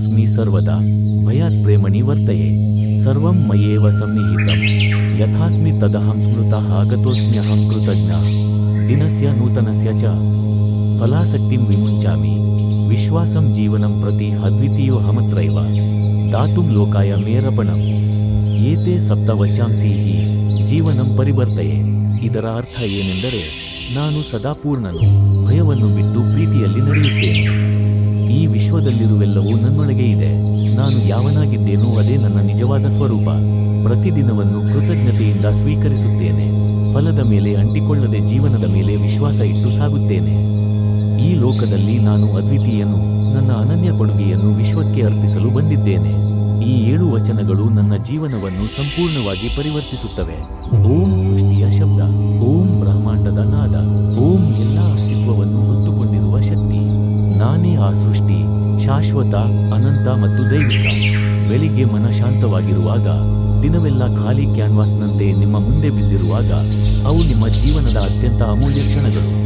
ಪ್ರೀತೋಸ್ಮಿ ಸರ್ವದಾ ಭಯಾತ್ ಪ್ರೇಮಣಿ वर्तये। ಸರ್ವಂ ಮಯೇವ ಸನ್ನಿಹಿತಂ ಯಥಾಸ್ಮಿ ತದಹಂ ಸ್ಮೃತಃ ಆಗತೋಸ್ಮ್ಯಹಂ ಕೃತಜ್ಞ दिनस्य ನೂತನಸ್ಯ च ಫಲಾಸಕ್ತಿಂ ವಿಮುಂಚಾಮಿ विश्वासं जीवनं प्रति ಅದ್ವಿತೀಯೋಹಮತ್ರೈವ ದಾತುಂ ಲೋಕಾಯ ಮೇರಪಣಂ ಏತೆ ಸಪ್ತ ವಚಾಂಸೀಹಿ ಜೀವನಂ ಪರಿವರ್ತಯೆ ಇದರ ಅರ್ಥ ಏನೆಂದರೆ, ನಾನು ಸದಾ ಪೂರ್ಣನು, ಭಯವನ್ನು ಬಿಟ್ಟು ಪ್ರೀತಿಯಲ್ಲಿ ನಡೆಯುತ್ತೇನೆ. ವಿಶ್ವದಲ್ಲಿರುವೆಲ್ಲವೂ ನನ್ನೊಳಗೆ ಇದೆ. ನಾನು ಯಾವನಾಗಿದ್ದೇನೋ ಅದೇ ನನ್ನ ನಿಜವಾದ ಸ್ವರೂಪ. ಪ್ರತಿದಿನವನ್ನು ಕೃತಜ್ಞತೆಯಿಂದ ಸ್ವೀಕರಿಸುತ್ತೇನೆ. ಫಲದ ಮೇಲೆ ಅಂಟಿಕೊಳ್ಳದೆ ಜೀವನದ ಮೇಲೆ ವಿಶ್ವಾಸ ಇಟ್ಟು ಸಾಗುತ್ತೇನೆ. ಈ ಲೋಕದಲ್ಲಿ ನಾನು ಅದ್ವಿತೀಯನು. ನನ್ನ ಅನನ್ಯ ಕೊಡುಗೆಯನ್ನು ವಿಶ್ವಕ್ಕೆ ಅರ್ಪಿಸಲು ಬಂದಿದ್ದೇನೆ. ಈ ಏಳು ವಚನಗಳು ನನ್ನ ಜೀವನವನ್ನು ಸಂಪೂರ್ಣವಾಗಿ ಪರಿವರ್ತಿಸುತ್ತವೆ. ಓಂ ಸೃಷ್ಟಿಯ ಶಬ್ದ, ಓಂ ಬ್ರಹ್ಮಾಂಡದ ನಾದ, ಓಂ ಎಲ್ಲ ಅಸ್ತಿತ್ವವನ್ನು ಹೊತ್ತುಕೊಂಡಿರುವ ಶಕ್ತಿ. ನಾನೇ ಆ ಸೃಷ್ಟಿ. ಶಾಶ್ವತ, ಅನಂತ ಮತ್ತು ದೈವಿಕ. ಬೆಳಿಗ್ಗೆ ಮನ ಶಾಂತವಾಗಿರುವಾಗ, ದಿನವೆಲ್ಲ ಖಾಲಿ ಕ್ಯಾನ್ವಾಸ್ನಂತೆ ನಿಮ್ಮ ಮುಂದೆ ಬಿದ್ದಿರುವಾಗ, ಅವು ನಿಮ್ಮ ಜೀವನದ ಅತ್ಯಂತ ಅಮೂಲ್ಯ ಕ್ಷಣಗಳು.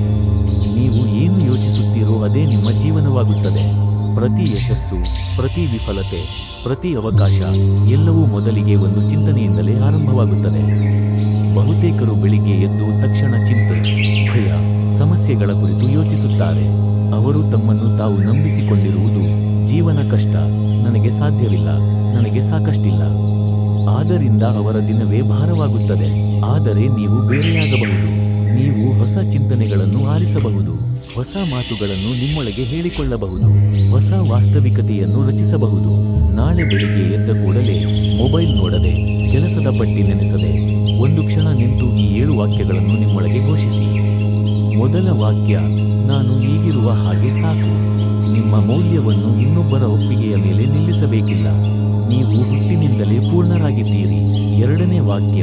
ನೀವು ಏನು ಯೋಚಿಸುತ್ತೀರೋ ಅದೇ ನಿಮ್ಮ ಜೀವನವಾಗುತ್ತದೆ. ಪ್ರತಿ ಯಶಸ್ಸು, ಪ್ರತಿ ವಿಫಲತೆ, ಪ್ರತಿ ಅವಕಾಶ, ಎಲ್ಲವೂ ಮೊದಲಿಗೆ ಒಂದು ಚಿಂತನೆಯಿಂದಲೇ ಆರಂಭವಾಗುತ್ತದೆ. ಬಹುತೇಕರು ಬೆಳಿಗ್ಗೆ ಎದ್ದು ತಕ್ಷಣ ಚಿಂತೆ, ಭಯ, ಸಮಸ್ಯೆಗಳ ಕುರಿತು ಯೋಚಿಸುತ್ತಾರೆ. ಅವರು ತಮ್ಮನ್ನು ತಾವು ನಂಬಿಸಿಕೊಂಡಿರುವುದು ಜೀವನ ಕಷ್ಟ. ನನಗೆ ಸಾಧ್ಯವಿಲ್ಲ, ನನಗೆ ಸಾಕಷ್ಟಿಲ್ಲ. ಆದ್ದರಿಂದ ಅವರ ದಿನವೇ ಭಾರವಾಗುತ್ತದೆ. ಆದರೆ ನೀವು ಬೇರೆಯಾಗಬಹುದು. ನೀವು ಹೊಸ ಚಿಂತನೆಗಳನ್ನು ಆರಿಸಬಹುದು. ಹೊಸ ಮಾತುಗಳನ್ನು ನಿಮ್ಮೊಳಗೆ ಹೇಳಿಕೊಳ್ಳಬಹುದು. ಹೊಸ ವಾಸ್ತವಿಕತೆಯನ್ನು ರಚಿಸಬಹುದು. ನಾಳೆ ಬೆಳಿಗ್ಗೆ ಎದ್ದ ಕೂಡಲೇ ಮೊಬೈಲ್ ನೋಡದೆ, ಕೆಲಸದ ಪಟ್ಟಿ ನೆನೆಸದೆ, ಒಂದು ಕ್ಷಣ ನಿಂತು ಈ ಏಳು ವಾಕ್ಯಗಳನ್ನು ನಿಮ್ಮೊಳಗೆ ಘೋಷಿಸಿ. ಮೊದಲ ವಾಕ್ಯ, ನಾನು ಈಗಿರುವ ಹಾಗೆ ಸಾಕು. ನಿಮ್ಮ ಮೌಲ್ಯವನ್ನು ಇನ್ನೊಬ್ಬರ ಒಪ್ಪಿಗೆಯ ಮೇಲೆ ನಿಲ್ಲಿಸಬೇಕಿಲ್ಲ. ನೀವು ಹುಟ್ಟಿನಿಂದಲೇ ಪೂರ್ಣರಾಗಿದ್ದೀರಿ. ಎರಡನೇ ವಾಕ್ಯ,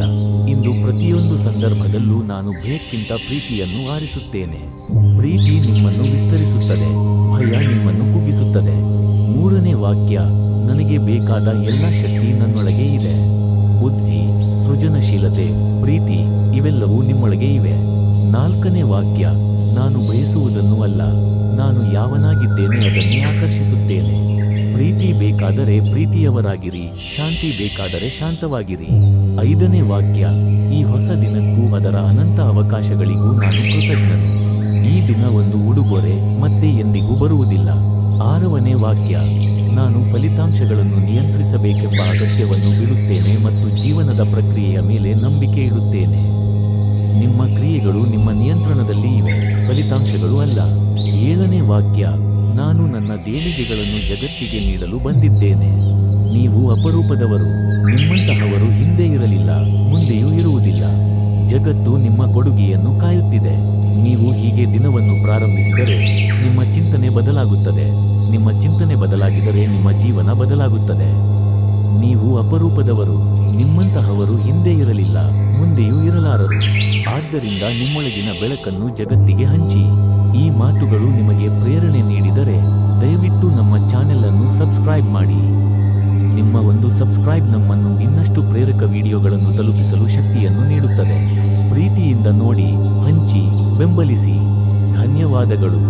ಇಂದು ಪ್ರತಿಯೊಂದು ಸಂದರ್ಭದಲ್ಲೂ ನಾನು ಭಯಕ್ಕಿಂತ ಪ್ರೀತಿಯನ್ನು ಆರಿಸುತ್ತೇನೆ. ಪ್ರೀತಿ ನಿಮ್ಮನ್ನು ವಿಸ್ತರಿಸುತ್ತದೆ, ಭಯ ನಿಮ್ಮನ್ನು ಕುಗ್ಗಿಸುತ್ತದೆ. ಮೂರನೇ ವಾಕ್ಯ, ನನಗೆ ಬೇಕಾದ ಎಲ್ಲ ಶಕ್ತಿ ನನ್ನೊಳಗೆ ಇದೆ. ಬುದ್ಧಿ, ಸೃಜನಶೀಲತೆ, ಪ್ರೀತಿ ಇವೆಲ್ಲವೂ ನಿಮ್ಮೊಳಗೆ ಇವೆ. ನಾಲ್ಕನೇ ವಾಕ್ಯ, ನಾನು ಬಯಸುವುದನ್ನು ಅಲ್ಲ, ನಾನು ಯಾವನಾಗಿದ್ದೇನೆ ಅದನ್ನೇ ಆಕರ್ಷಿಸುತ್ತೇನೆ. ಪ್ರೀತಿ ಬೇಕಾದರೆ ಪ್ರೀತಿಯವರಾಗಿರಿ, ಶಾಂತಿ ಬೇಕಾದರೆ ಶಾಂತವಾಗಿರಿ. ಐದನೇ ವಾಕ್ಯ, ಈ ಹೊಸ ದಿನಕ್ಕೂ ಅದರ ಅನಂತ ಅವಕಾಶಗಳಿಗೂ ನಾನು ಕೃತಜ್ಞನು. ಈ ದಿನ ಒಂದು ಉಡುಗೊರೆ ಮತ್ತೆ ಎಂದಿಗೂ ಬರುವುದಿಲ್ಲ. ಆರವನೇ ವಾಕ್ಯ, ನಾನು ಫಲಿತಾಂಶಗಳನ್ನು ನಿಯಂತ್ರಿಸಬೇಕೆಂಬ ಅಗತ್ಯವನ್ನು ಬಿಡುತ್ತೇನೆ ಮತ್ತು ಜೀವನದ ಪ್ರಕ್ರಿಯೆಯ ಮೇಲೆ ನಂಬಿಕೆ ಇಡುತ್ತೇನೆ. ನಿಮ್ಮ ಕ್ರಿಯೆಗಳು ನಿಮ್ಮ ನಿಯಂತ್ರಣದಲ್ಲಿ ಇವೆ. ಫಲಿತಾಂಶಗಳು ಅಲ್ಲ. ಏಳನೇ ವಾಕ್ಯ, ನಾನು ನನ್ನ ದೇಣಿಗೆಗಳನ್ನು ಜಗತ್ತಿಗೆ ನೀಡಲು ಬಂದಿದ್ದೇನೆ. ನೀವು ಅಪರೂಪದವರು, ನಿಮ್ಮಂತಹವರು ಹಿಂದೆ ಇರಲಿಲ್ಲ, ಮುಂದೆಯೂ ಇರುವುದಿಲ್ಲ. ಜಗತ್ತು ನಿಮ್ಮ ಕೊಡುಗೆಯನ್ನು ಕಾಯುತ್ತಿದೆ. ನೀವು ಹೀಗೆ ದಿನವನ್ನು ಪ್ರಾರಂಭಿಸಿದರೆ ನಿಮ್ಮ ಚಿಂತನೆ ಬದಲಾಗುತ್ತದೆ. ನಿಮ್ಮ ಚಿಂತನೆ ಬದಲಾಗಿದರೆ ನಿಮ್ಮ ಜೀವನ ಬದಲಾಗುತ್ತದೆ. ನೀವು ಅಪರೂಪದವರು, ನಿಮ್ಮಂತಹವರು ಹಿಂದೆ ಇರಲಿಲ್ಲ, ಮುಂದೆಯೂ ಇರಲಾರರು. ಆದ್ದರಿಂದ ನಿಮ್ಮೊಳಗಿನ ಬೆಳಕನ್ನು ಜಗತ್ತಿಗೆ ಹಂಚಿ, ಈ ಮಾತುಗಳು ನಿಮಗೆ ಪ್ರೇರಣೆ ನೀಡಿದರೆ ದಯವಿಟ್ಟು ನಮ್ಮ ಚಾನೆಲ್ ಅನ್ನು ಸಬ್ಸ್ಕ್ರೈಬ್ ಮಾಡಿ. ನಿಮ್ಮ ಒಂದು ಸಬ್ಸ್ಕ್ರೈಬ್ ನಮ್ಮನ್ನು ಇನ್ನಷ್ಟು ಪ್ರೇರಕ ವಿಡಿಯೋಗಳನ್ನು ತಲುಪಿಸಲು ಶಕ್ತಿಯನ್ನು ನೀಡುತ್ತದೆ. ಪ್ರೀತಿಯಿಂದ ನೋಡಿ, ಹಂಚಿ, ಬೆಂಬಲಿಸಿ. ಧನ್ಯವಾದಗಳು.